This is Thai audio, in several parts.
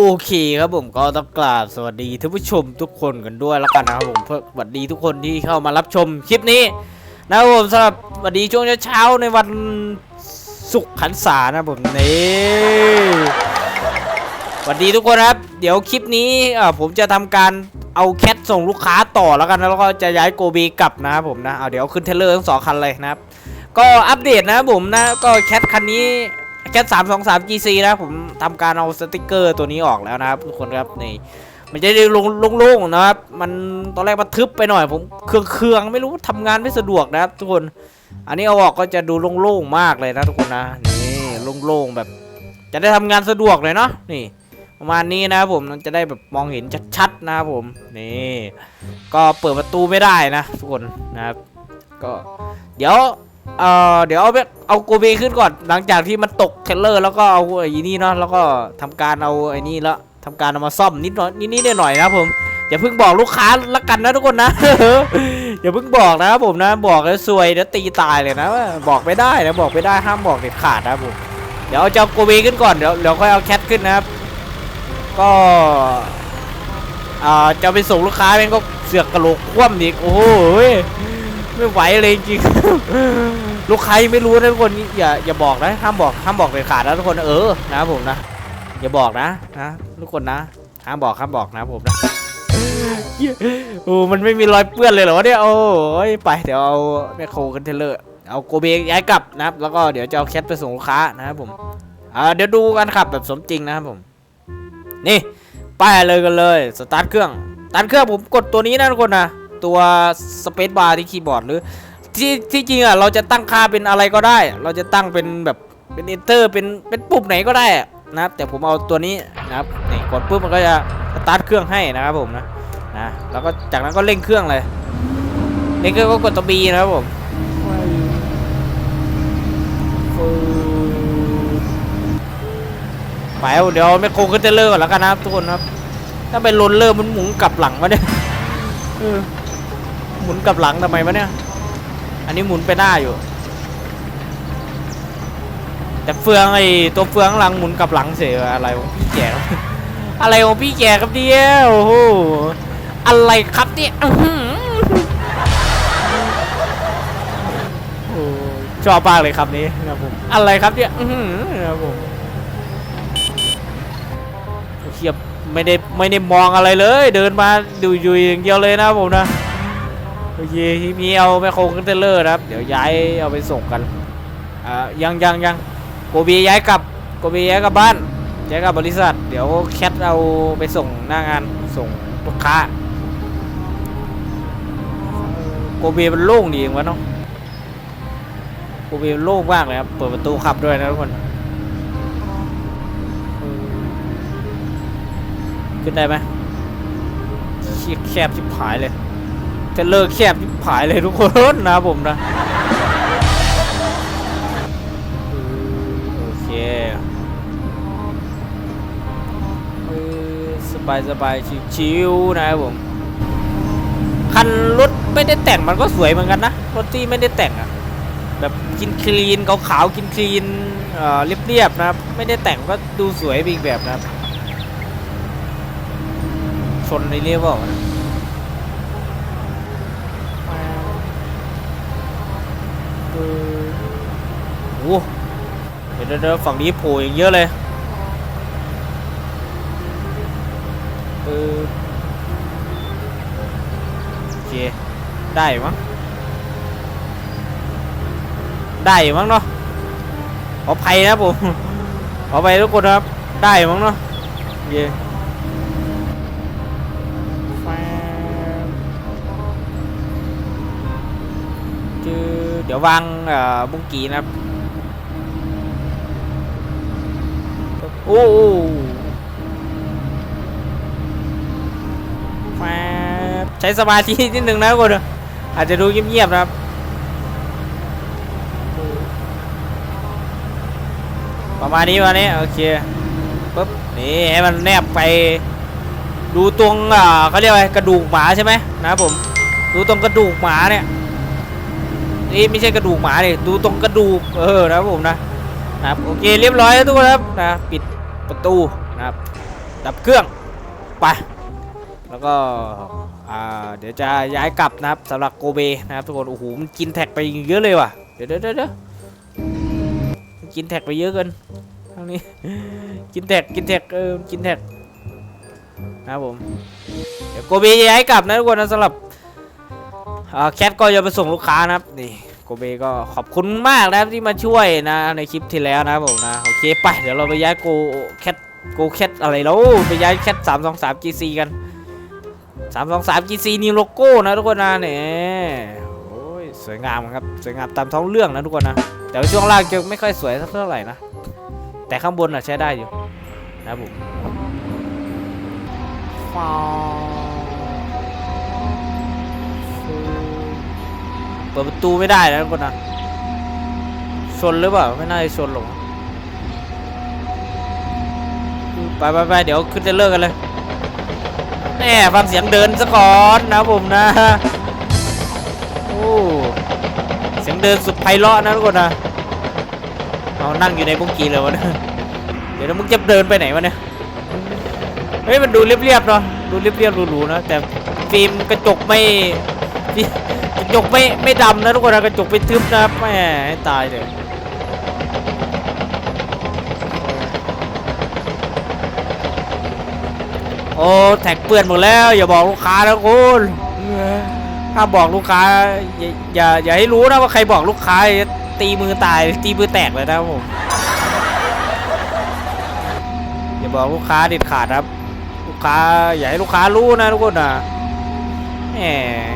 โอเคครับผมก็ต้องกราบสวัสดีท่านผู้ชมทุกคนกันด้วยแล้วกันนะครับผมเพื่อสวัสดีทุกคนที่เข้ามารับชมคลิปนี้นะครับผมสำหรับสวัสดีช่วงเช้าๆในวันศุกร์ขันษานะครับผมนี่สวัสดีทุกคนครับ เดี๋ยวคลิปนี้ผมจะทำการเอาแคทส่งลูกค้าต่อแล้วกันนะแล้วก็จะย้ายโกบีกลับนะครับผมนะเอาเดี๋ยวขึ้นเทเลอร์ทั้งสองคันเลยนะครับก็อัปเดตนะครับผมนะก็แคทคันนี้ แคท3 2 3 GC นะผมทำการเอาสติกเกอร์ตัวนี้ออกแล้วนะครับทุกคนครับนี่มันจะได้โล่งๆนะครับ มันตอนแรกมันทึบไปหน่อย ผมเครื่องๆไม่รู้ทำงานไม่สะดวกนะครับ ทุกคน อันนี้เอาออกก็จะดูโล่งๆมากเลยนะทุกคนนะนี่โล่งๆแบบ จะได้ทำงานสะดวกเลยเนาะนี่ ประมาณนี้นะครับผมจะได้แบบมองเห็นชัดๆนะครับผมนี่ก็เปิดประตูไม่ได้นะ ทุกคนนะครับ ก็เดี๋ยว เอ่อเดี๋ยวเอาเอาโกเบขึ้นก่อน หลังจากที่มันตกเทเลอร์ แล้วก็เอาไอ้นี่เนาะแล้วก็ทำการเอาไอ้นี่แล้วทำการเอามาซ่อมนิดหน่อยนิดๆหน่อยๆนะผมอย่าเพิ่งบอกลูกค้าละกันนะทุกคนนะอย่าเพิ่งบอกนะครับผมนะบอกแล้วซวยเดี๋ยวตีตายเลยนะบอกไม่ได้นะบอกไม่ได้ห้ามบอกเด็ดขาดนะผมเดี๋ยวเอาเจ้าโกเบขึ้นก่อนเดี๋ยวเดี๋ยวค่อยเอาแคทขึ้นนะครับก็อ่าจะไปส่งลูกค้าแม่งก็เสือกกระโหลกคว่ำอีกโอ้โห ไม่ไหวเลยจริง ลูกใค้ายังไม่รู้นะทุกคนอย่าอย่าบอกนะห้ามบอกห้ามบอกเด็ดขาดนะทุกคนเออนะผมนะอย่าบอกนะนะทุกคนนะห้ามบอกห้ามบอกนะผมนะโอ้มันไม่มีรอยเปื้อนเลยเหรอเนี่ยโอ้ยไปเดี๋ยวเอาแมคโครคันเทเลอร์เอาโกเบย้ายกลับนะครับ แล้วก็เดี๋ยวจะเอาแคทไปส่งลูกค้านะครับผมอ่าเดี๋ยวดูกันขับแบบสมจริงนะครับผม นี่ ไปเลยกันเลยสตาร์ทเครื่องสตาร์ทเครื่องผมกดตัวนี้นะทุกคนนะ ตัวสเปซบาร์ที่คีย์บอร์ดหรือที่ที่จริงอะเราจะตั้งค่าเป็นอะไรก็ได้ เราจะตั้งเป็นแบบเป็น enter เป็นเป็นปุ่มไหนก็ได้นะครับแต่ผมเอาตัวนี้นะครับนี่กดปุ๊บมันก็จะสตาร์ทเครื่องให้นะครับผมนะนะแล้วก็จากนั้นก็เร่งเครื่องเลยเร่งเครื่องก็กดตัว B นะครับผมไปเอาเดี๋ยวไม่โคงขึ้นเทรลเลอร์ก่อนแล้วกันนะครับทุกคนครับ ถ้าเป็นโรลเลอร์มันหมุนกลับหลังวะเนี่ยเออ มุนกลับหลังทำไมวะเนี่ย อันนี้หมุนไปหน้าอยู่ แต่เฟืองไอ้ตัวเฟืองหลังหมุนกลับหลังเสียอะไรของพี่แกครับอะไรของพี่แกครับเดียวโอ้โหอะไรครับเนี่ยอื้อหือโอ้ชอบมากเลยครับนี้นะครับผมอะไรครับเนี่ยอื้อหือนะครับผมเทียบไม่ได้ไม่ได้มองอะไรเลย เดินมาดูอยู่อย่างเดียวเลยนะครับผมนะ โอเคทีนี้เอาแมคโครขึ้นเทรลเลอร์นะครับ เดี๋ยวย้ายเอาไปส่งกันอ่ายังยังยังโกบีย้ายกลับโกบีย้ายกลับบ้านย้ายกลับบริษัท เดี๋ยวแคทเอาไปส่งหน้างานส่งลูกค้าโกบีมันโล่งดีเองวะเนาะโกบีโล่งมากเลยครับ เปิดประตูขับด้วยนะทุกคนเออขึ้นได้ไหมเชียแคบชิบหายเลย จะเลิกแคบผายเลยทุกคนนะผมนะโอเคสบายสบายชิวๆนะครับผมคันรถไม่ได้แต่งมันก็สวยเหมือนกันนะรถที่ไม่ได้แต่งอะแบบกินคลีนขาวๆกินคลีนเอ่อเรียบๆนะครับไม่ได้แต่งก็ดูสวยอีกแบบนะครับชนในเรียบบอกนะ เออ โอ้เดี๋ยวเดี๋ยวเฝั่งนี้โผล่อย่างเยอะเลยเออโอเค ได้มั้งได้มั้งเนาะขออภัยนะผมขออภัยทุกคนครับ ได้มั้งเนาะโอเค เดี๋ยววางบุ้งกีนะครับโอ้โหแฟบใช้สมาธินิดนึงนะทุกคนอาจจะดูเงียบๆนะครับประมาณนี้ประมาณนี้โอเคปุ๊บนี่ให้มันแนบไป ดูตรงเขาเรียกอะไรกระดูกหมาใช่ไหมนะผมดูตรงกระดูกหมาเนี่ย นี่ไม่ใช่กระดูกหมาเลยดูตรงกระดูกเออนะครับผมนะนะครับโอเคเรียบร้อยแล้วทุกคนครับนะปิดประตูนะครับดับเครื่องไปแล้วก็อ่าเดี๋ยวจะย้ายกลับนะครับสำหรับโกเบนะครับทุกคนโอ้โหมันกินแท็กไปเยอะเลยว่ะเดี๋ยวเดี๋ยวเดี๋ยวเดี๋ยวมันกินแท็กไปเยอะเกินทางนี้กินแท็กกินแท็กเออกินแท็กนะครับผมเดี๋ยวโกเบจะย้ายกลับนะทุกคนนะสำหรับ แคทก็จะไปส่งลูกค้านะครับนี่โกเบก็ขอบคุณมากนะครับที่มาช่วยนะในคลิปที่แล้วนะผมนะโอเคไปเดี๋ยวเราไปย้ายโกแคทโกแคทอะไรแล้วไปย้ายแคทสามสองสาม GC กันสามสองสาม GC นิวโลโก้นะทุกคนนะเนี่ยโอ้ยสวยงามครับสวยงามตามท้องเรื่องนะทุกคนนะแต่ช่วงล่างจะไม่ค่อยสวยสักเท่าไหร่นะแต่ข้างบนอะใช้ได้อยู่นะผมฟ้า ปิดประตูไม่ได้นะทุกคนนะชนหรือเปล่าไม่น่าจะชนหรอกมั้งไปไปไปเดี๋ยวขึ้นเทรลเลอร์กันเลยแน่ฟังเสียงเดินซะก่อนนะผมนะโอ้เสียงเดินสุดไพเราะนะทุกคนนะเอานั่งอยู่ในบุ้งกีเลยวะเนี่ยเดี๋ยวมึงจะเดินไปไหนวะเนี่ยเฮ้ยมันดูเรียบๆเนาะดูเรียบๆหรูๆนะแต่ฟิล์มกระจกไม่ จกไม่ไม่ดำนะทุกคนนะกระจกไม่ทึบนะครับแหมให้ตายเลยโอ้แท็กเปื้อนหมดแล้ว อย่าบอกลูกค้านะคุณถ้าบอกลูกค้า อย่าอย่าให้รู้นะว่าใครบอกลูกค้าตีมือตายตีมือแตกเลยนะครับผมอย่าบอกลูกค้าเด็ดขาดครับ ลูกค้าอย่าให้ลูกค้ารู้นะทุกคนนะแหม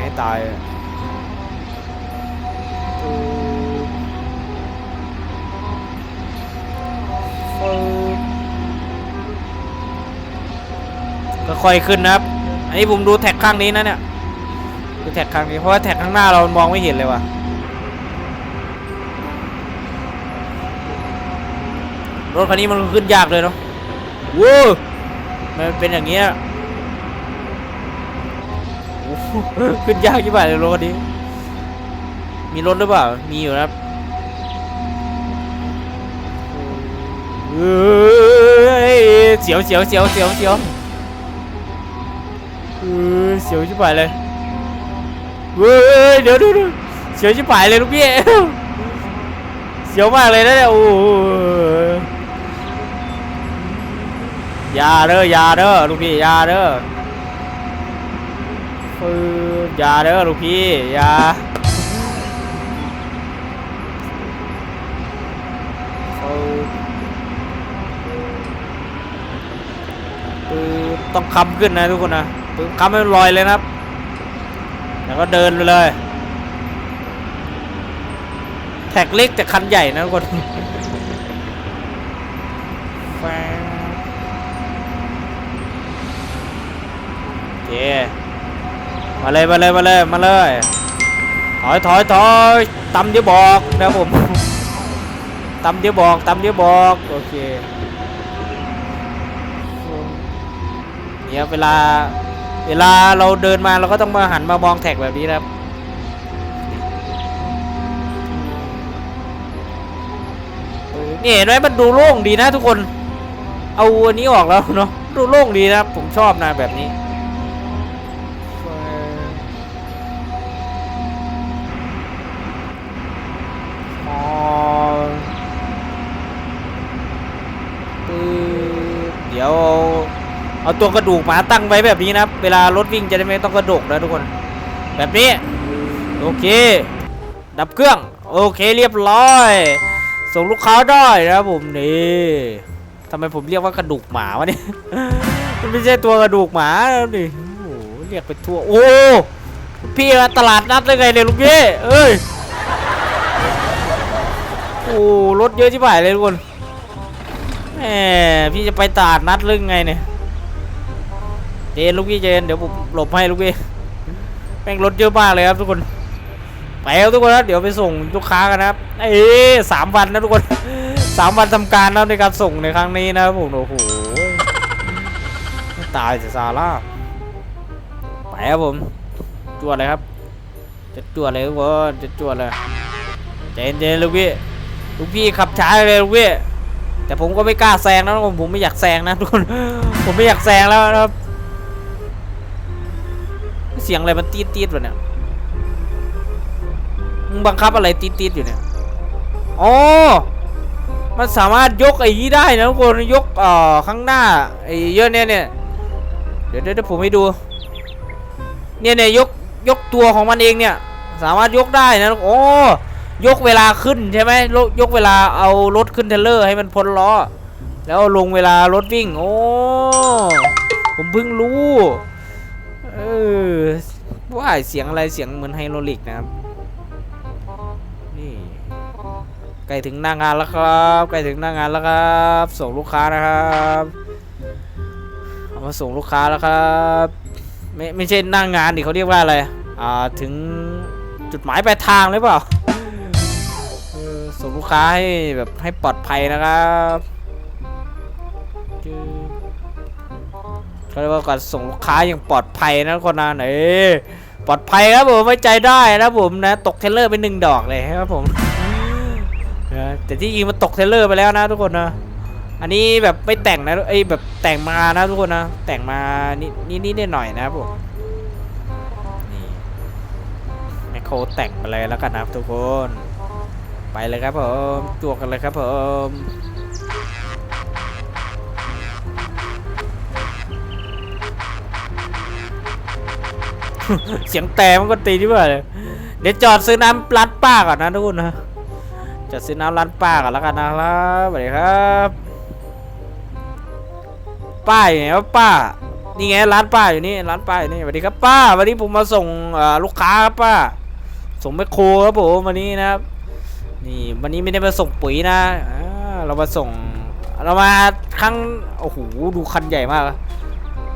ให้ตาย ก็ค่อยขึ้นนะครับ อันนี้ผมดูแท็กข้างนี้นะเนี่ย ดูแท็กข้างนี้ เพราะว่าแท็กข้างหน้าเรามองไม่เห็นเลยว่ะ รถคันนี้มันขึ้นยากเลยเนาะว้าวมันเป็นอย่างเงี้ยขึ้นยากยี่บ่ายเลยรถคันนี้ มีรถหรือเปล่า มีอยู่นะครับ เอ้ยเสียวเสียวเสียวเสียวเสียวเออเสียวชิบหายเลยเว้ยเดี๋ยวดูดูเสียวชิบหายเลยลูกพี่เสียวมากเลยนะเนี่ยโอ้ยาเด้ออยาเด้อลูกพี่อยาเด้อเอออยาเด้อลูกพี่อยาเออ คือ ต้องคำขึ้นนะทุกคนนะคือคำให้มันลอยเลยนะครับ แล้วก็เดินไปเลย แท็กเล็กแต่คันใหญ่นะทุกคนเคมาเลยมาเลยมาเลยมาเลยถอยถอยถอยตำเดี๋ยวบอกนะผมตำเดี๋ยวบอกตำเดี๋ยวบอก โอเค เงี้ยเวลาเวลาเราเดินมาเราก็ต้องมาหันมามองแท็กแบบนี้นะครับนี่เห็นไหมมันดูโล่งดีนะทุกคน เอาอันนี้ออกแล้วเนาะดูโล่งดีนะครับผมชอบนะแบบนี้ เอาตัวกระดูกหมาตั้งไว้แบบนี้นะครับ เวลารถวิ่งจะได้ไม่ต้องกระดกนะทุกคน แบบนี้ โอเค ดับเครื่อง โอเคเรียบร้อย ส่งลูกค้าได้นะครับผมนี่ทำไมผมเรียกว่ากระดูกหมาวะเนี่ย มันไม่ใช่ตัวกระดูกหมาแล้วนี่โอ้โหเรียกไปทั่ว โอ้ พี่มาตลาดนัดเลยไงเนี่ยลุงพี่เอ้ย โอ้รถเยอะชิบหายเลยทุกคนแหมพี่จะไปตลาดนัดหรือไงเนี่ย เจนลูกพี่เจนเดี๋ยวผมหลบให้ลูกพี่แม่งรถเยอะมากเลยครับทุกคนไปครับทุกคนนะเดี๋ยวไปส่งลูกค้ากันนะครับเอ้ยสามวันนะทุกคนสามวันทำการแล้วในการส่งในครั้งนี้นะครับผมโอ้โหตายจะซาร่าไปครับผมจวดเลยครับ จะจวดเลยทุกคนจะจวดเลยเจนเจนลูกพี่ลูกพี่ขับช้าเลยลูกพี่แต่ผมก็ไม่กล้าแซงนะผมผมไม่อยากแซงนะทุกคนผมไม่อยากแซงแล้วนะครับ เสียงอะไรมันตีดตีดวะเนี่ยมึงบังคับอะไรตีดตีดอยู่เนี่ยอ๋อมันสามารถยกไอ้นี้ได้นะทุกคนยกเอ่อข้างหน้าไอ้เยอะเนี่ยเนี่ยเดี๋ยวเดี๋ยวผมให้ดู เนี่ยเนี่ยยกยกตัวของมันเองเนี่ย สามารถยกได้นะโอ้ยกเวลาขึ้นใช่ไหมยกยกเวลาเอารถขึ้นเทรลเลอร์ให้มันพ้นล้อ แล้วลงเวลารถวิ่ง โอ้ ผมเพิ่งรู้ เออว่าเสียงอะไรเสียงเหมือนไฮโดรลิกนะครับ นี่ใกล้ถึงหน้างานแล้วครับใกล้ถึงหน้างานแล้วครับ ส่งลูกค้านะครับเอามาส่งลูกค้าแล้วครับไม่ไม่ใช่หนั่งงานดิเขาเรียกว่าอะไรอ่าถึงจุดหมายปลายทางหรือเปล่าส่งลูกค้าให้แบบให้ปลอดภัยนะครับ เขาเรียกว่าการส่งลูกค้าอย่างปลอดภัยนะทุกคนนะเอ้ยปลอดภัยครับผมไว้ใจได้นะผมนะตกเทเลอร์ไปหนึ่งดอกเลยครับผมแต่ที่จริงมันตกเทเลอร์ไปแล้วนะทุกคนนะอันนี้แบบไม่แต่งนะไอ้แบบแต่งมานะทุกคนนะแต่งมานิดนิดนิดหน่อยนะผมนี่แมคโครแต่งมาเลยแล้วกันนะทุกคน ไปเลยครับผมจวกกันเลยครับผม เสียงแต่มันก็ตีที่ว่าเลยเดี๋ยวจอดซื้อน้ำร้านป้าก่อนนะทุกคนนะจอดซื้อน้ำร้านป้าก่อนแล้วกันนะครับสวัสดีครับ ป้าอยู่ไหนวะป้า นี่ไงร้านป้าอยู่นี่ร้านป้าอยู่นี่สวัสดีครับป้า วันนี้ผมมาส่งลูกค้าครับป้า ส่งแมคโครครับผมวันนี้นะครับ นี่วันนี้ไม่ได้มาส่งปุ๋ยนะเรามาส่ง เรามาครั้งโอ้โหดูคันใหญ่มาก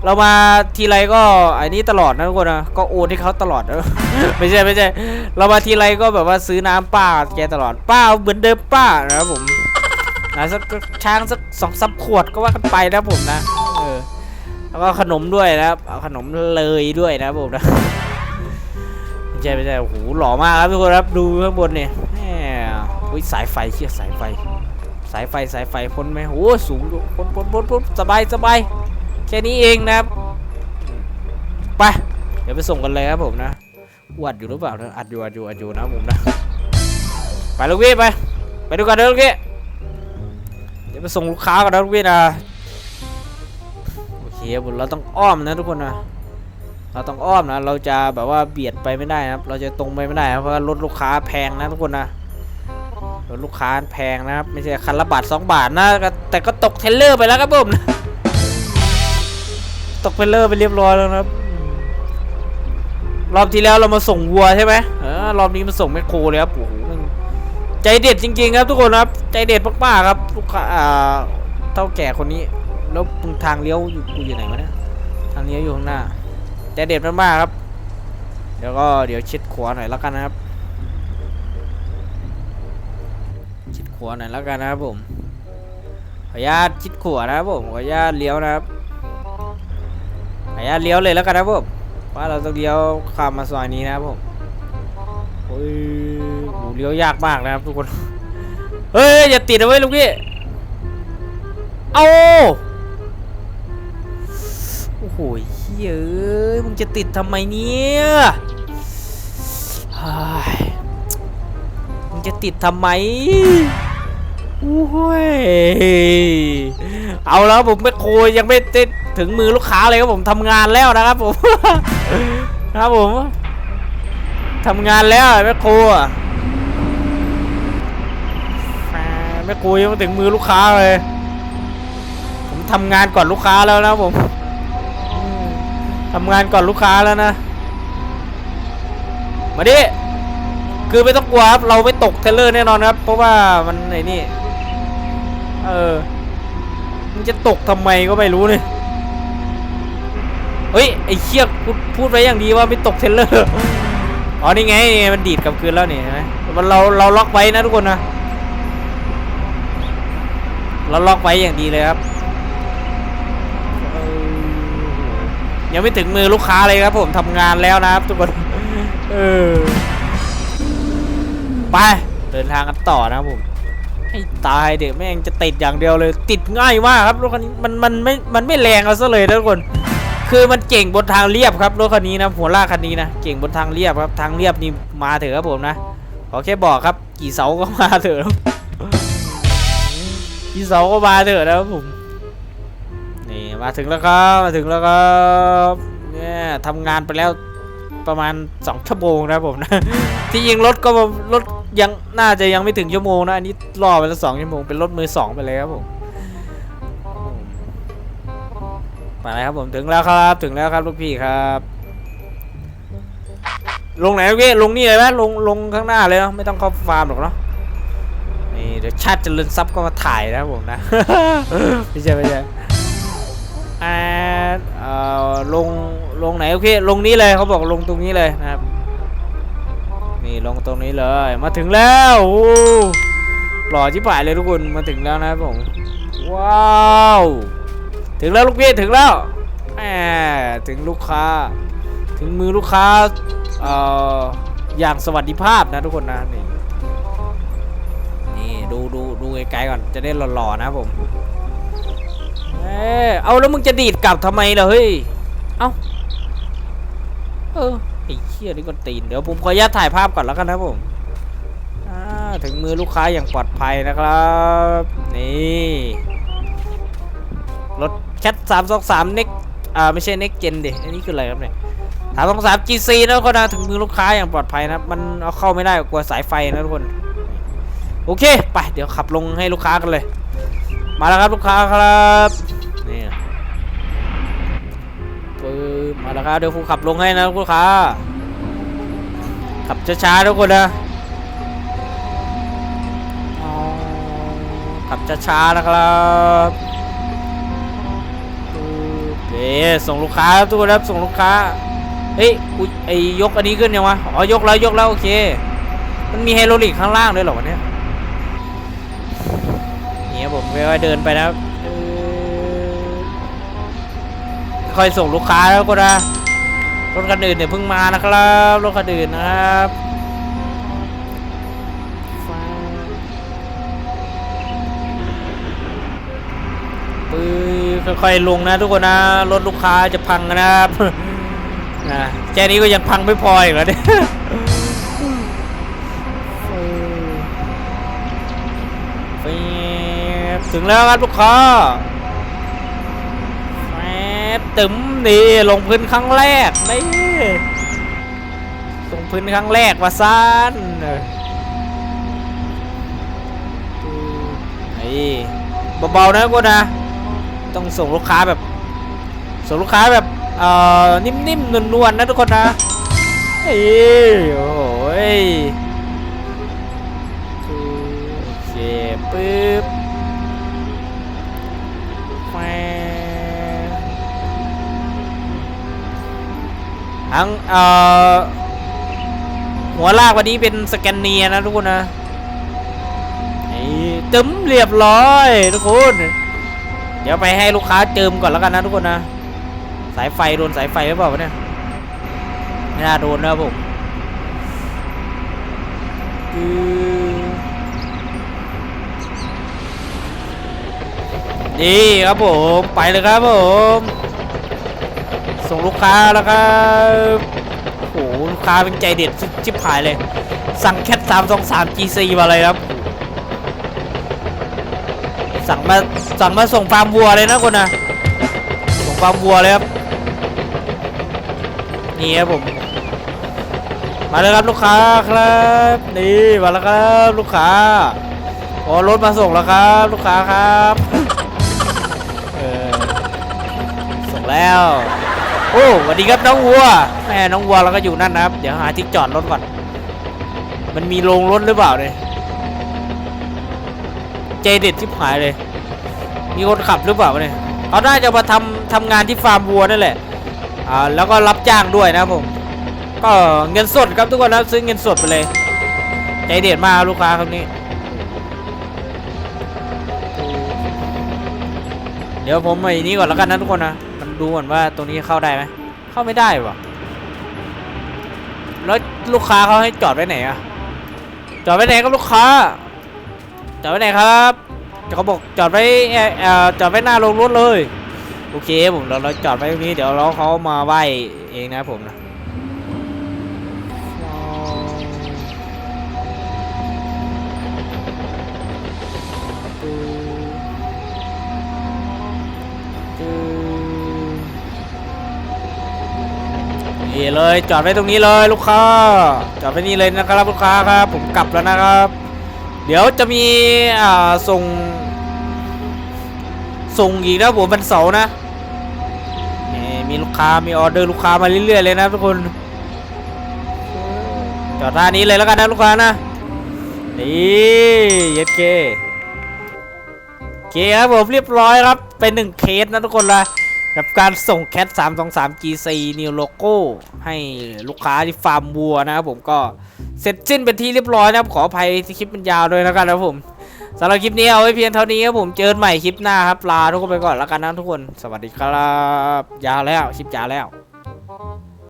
เรามาทีไรก็อันนี้ตลอดนะทุกคนนะก็โอนให้เขาตลอดนะไม่ใช่ไม่ใช่ เรามาทีไรก็แบบว่าซื้อน้ำป้าแกตลอดป้าเหมือนเดิมป้านะครับผมนะสักช้างสักสองสามขวดก็ว่ากันไปนะผมนะเออแล้วก็ขนมด้วยนะครับเอาขนมเลยด้วยนะผมนะไม่ใช่ไม่ใช่โอ้โหหล่อมากครับทุกคนครับดูข้างบนเนี่ยแหมสายไฟเชี่ยสายไฟ สายไฟสายไฟพ้นไหมโอ้โหสูงพ้นพ้นพ้นพ้นสบายสบาย แค่นี้เองนะครับไปเดี๋ยวไปส่งกันเลยครับผมนะอวดอยู่หรือเปล่านะอัดอยู่อัดอยู่อัดอยู่นะผมนะไปลูกพี่ไปไปดูกันเด้อลูกพี่เดี๋ยวไปส่งลูกค้ากันนะทุกพี่นะโอเคผมเราต้องอ้อมนะทุกคนนะเราต้องอ้อมนะ เราจะแบบว่าเบียดไปไม่ได้นะครับ เราจะตรงไปไม่ได้นะเพราะรถลูกค้าแพงนะทุกคนนะรถลูกค้าแพงนะครับ ไม่ใช่คันละบาทสองบาทนะแต่ก็ตกเทเลอร์ไปแล้วครับผม ตกเทรลเลอร์ไปเรียบร้อยแล้วนะครับรอบที่แล้วเรามาส่งวัวใช่ไหมเออรอบนี้มาส่งแมคโครเลยครับโอ้โหมันใจเด็ดจริง ๆ ครับทุกคนครับ ใจเด็ดมากๆครับลูกค้าอ่าเท่าแก่คนนี้ แล้วมึงทางเลี้ยวอยู่กูอยู่ไหนวะเนี่ยทางเลี้ยวอยู่ข้างหน้า ใจเด็ดมากๆครับ เดี๋ยวก็เดี๋ยวชิดขวาหน่อยแล้วกันนะครับชิดขวาหน่อยแล้วกันนะครับผมขออนุญาตชิดขวานะครับผมขออนุญาตเลี้ยวนะครับ ขออนุญาเลี้ยวเลยแล้วกันนะผมว่าเราต้องเลี้ยวข้ามมาซอยนี้นะผมโอ้ยโหเลี้ยวยากมากนะครับทุกคน เฮ้ยอย่าติดนะเว้ยลูกพี่เอาโอ้โหเฮ้ยเอ้ยมึงจะติดทำไมเนี่ยมึงจะติดทำไมโอ้ยเอาแล้วผมไม่โคยยังไม่ได้ ถึงมือลูกค้าเลยครับผมทำงานแล้วนะครับผมนะครับผมทำงานแล้วแม่ครูแม่ครูยังไม่ถึงมือลูกค้าเลย ผมทำงานก่อนลูกค้าแล้วนะผมทำงานก่อนลูกค้าแล้วนะมาดิคือไม่ต้องกลัวครับเราไม่ตกเทเลอร์แน่นอนครับ เพราะว่ามันไอ้นี่ เออมันจะตกทำไมก็ไม่รู้เนี่ย เฮ้ยไอ้เชียกูพูดไว้อย่างดีว่าไม่ตกเทรลเลอร์อ๋อนี่ไงนี่มันดีดกลับคืนแล้วนี่นไหมมันเราเราล็อกไว้นะทุกคนนะเราล็อกไว้อย่างดีเลยครับยังไม่ถึงมือลูกค้าเลยครับผมทำงานแล้วนะครับทุกคนเออไปเดินทางกันต่อนะครับผมให้ตายเด็กแม่งจะติดอย่างเดียวเลย ติดง่ายมากครับรถคันนี้มันมันไม่มันไม่แรงเอาซะเลยนะทุกคน คือมันเก่งบนทางเรียบครับรถคันนี้นะหัวลากคันนี้นะเก่งบนทางเรียบครับทางเรียบนี่มาเถอะครับผมนะขอแค่บอกครับ กี่เสาก็มาเถอะกี่เสาก็มาเถอะนะครับผมนี่มาถึงแล้วครับมาถึงแล้วครับเนี่ยทำงานไปแล้วประมาณ2ชั่วโมงนะผมนะที่ยิงรถก็รถยังน่าจะยังไม่ถึงชั่วโมงนะอันนี้รอไปแล้วสองชั่วโมงเป็นรถมือสองไปเลยครับผม มาแล้วครับผมถึงแล้วครับ ถึงแล้วครับลูกพี่ครับ ลงไหนลูกพี่ลงนี่เลยไหมลงลงข้างหน้าเลยเนาะไม่ต้องเข้าฟาร์มหรอกเนาะนี่เดี๋ยวชาติเจริญทรัพย์ก็มาถ่ายนะครับผมนะไม่ใช่ไม่ใช่อ่าเอ่อลงลงไหนโอเคลงนี้เลยเขาบอกลงตรงนี้เลยนะครับนี่ลงตรงนี้เลยมาถึงแล้วโอ้หล่อชิบหายเลยทุกคนมาถึงแล้วนะครับผมว้าว ถึงแล้วลูกพี่ถึงแล้วแหมถึงลูกค้า ถึงมือลูกค้าเอ่ออย่างสวัสดิภาพนะทุกคนนะนี่นี่ดูดูดูไกลๆก่อนจะได้หล่อๆนะผมเออเอาแล้วมึงจะดีดกลับทำไมล่ะเฮ้ยเอ้าเออไอ้เชี่ยนี่ก็ตีนเดี๋ยวผมขออนุญาตถ่ายภาพก่อนแล้วกันนะผมถึงมือลูกค้าอย่างปลอดภัยนะครับ นี่ รถแคทสามสองสามเน็กอ่าไม่ใช่เน็กเจนดิอันนี้คืออะไรครับเนี่ยสามสองสาม GC นะทุกคนนะถึงมือลูกค้าอย่างปลอดภัยนะครับมันเอาเข้าไม่ได้กลัวสายไฟนะทุกคน โอเคไปเดี๋ยวขับลงให้ลูกค้ากันเลย มาแล้วครับลูกค้าครับนี่ปึ๊บมาแล้วครับเดี๋ยวครูขับลงให้นะลูกค้า ขับช้าๆทุกคนนะขับช้าๆนะครับ ส่งลูกค้าครับทุกคนครับส่งลูกค้า เฮ้ยไอยกอันนี้ขึ้นยังวะ อ๋อยกแล้วยกแล้วโอเค มันมีไฮโดรลิกข้างล่างด้วยเหรอวะเนี่ยเนี่ยผมค่อยๆเดินไปนะครับเออคอยส่งลูกค้าแล้วก็นะรถคันอื่นเนี่ยเพิ่งมานะครับ รถคันอื่นนะครับ ค่อยๆลงนะทุกคนนะรถลูกค้าจะพังนะครับนะแค่นี้ก็ยังพังไม่พออีกแล้วเนี่ยแฟบถึงแล้วครับลูกค้าแมบตึมนี่ลงพื้นครั้งแรกนี่ลงพื้นครั้งแรกว่าซ่านนี่เบาๆนะกูนะ ต้องส่งลูกค้าแบบ ส่งลูกค้าแบบเอ่อนิ่มๆนวลๆนะทุกคนนะเฮ้ยโอ้โหยโอเคปึ๊บแหม่ทั้งเอ่อหัวลากวันนี้เป็นสแกนเนียนะทุกคนนะตึมเรียบร้อยทุกคน ดี๋ยวไปให้ลูกค้าเจิมก่อนแล้วกันนะทุกคนนะ สายไฟโดนสายไฟหรือเปล่าวะเนี่ยไม่น่าโดนนะผมอือนี่ครับผมไปเลยครับผม ส่งลูกค้าแล้วครับโอ้โหลูกค้าเป็นใจเด็ดชิบหายเลย สั่งแคทสามสองสาม GC มาเลยครับ สั่งมาสั่งมาส่งฟาร์มวัวเลยนะคนนะส่งฟาร์มวัวเลยครับนี่ครับผมมาเลยครับลูกค้าครับนี่มาแล้วครับลูกค้าโอ้รถมาส่งแล้วครับ ลูกค้าครับเออส่งแล้ว โอ้สวัสดีครับน้องวัวแม่น้องวัวเราก็อยู่นั่นนะครับ เดี๋ยวหาที่จอดรถก่อนมันมีโรงรถหรือเปล่าเนี่ย เจเด็ดที่หายเลย มีคนขับหรือเปล่าเนี่ยเขาน่าจะมาทำทำงานที่ฟาร์มวัวนั่นแหละอ่าแล้วก็รับจ้างด้วยนะผมก็เงินสดครับทุกคนนะซื้อเงินสดไปเลย ใจเด็ดมากลูกค้าคนนี้ เดี๋ยวผมไอ้นี้ก่อนแล้วกันนะทุกคนนะมันดูก่อนว่าตรงนี้เข้าได้ไหมเข้าไม่ได้วะแล้วลูกค้าเขาให้จอดไว้ไหนอะจอดไว้ไหนครับลูกค้า อดไว้ไหนครับเขาบอกจอดไว้เอ่อจอดไว้หน้าโรงรถเลย โอเคผมเราเราจอดไว้ตรงนี้เดี๋ยวเราเขามาไหว้เองนะผมนะนี่เลยจอดไว้ตรงนี้เลยลูกค้าจอดไว้นี่เลยนะครับลูกค้าครับ ผมกลับแล้วนะครับ เดี๋ยวจะมีอ่าส่ง ส่งอีกนะผมวันเสาร์นะมีลูกค้ามีออเดอร์ลูกค้ามาเรื่อยๆเลยนะทุกคนจอดท่านี้เลยแล้วกันนะลูกค้านะนี่เย็ดเคโอเคครับผมเรียบร้อยครับเป็นหนึ่งเคสนะทุกคนละกับการส่งแคท323 GC New Logo ให้ลูกค้าที่ฟาร์มวัวนะครับผมก็ เสร็จสิ้นเป็นที่เรียบร้อยนะครับขออภัยที่คลิปมันยาวด้วยแล้วกันนะครับผมสำหรับคลิปนี้เอาไว้เพียงเท่านี้ครับผมเจอกันใหม่คลิปหน้าครับลาทุกคนไปก่อนแล้วกันนะทุกคน สวัสดีครับ ยาวแล้วคลิปยาวแล้ว